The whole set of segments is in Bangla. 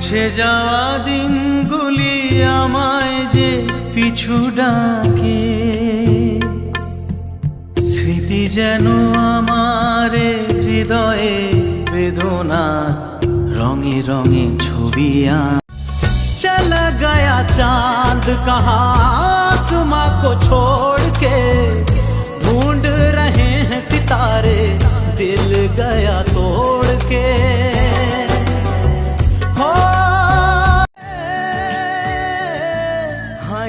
মুছে যাওয়া দিনগুলি আমায় যে পিছু ডাকে স্মৃতি যেন আমার হৃদয়ে বেদনা রঙে রঙে ছবি আঁকে। चला गया चांद कहाँ आसमां को छोड़ के ढूंढ रहे हैं सितारे दिल गया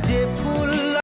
解剖了。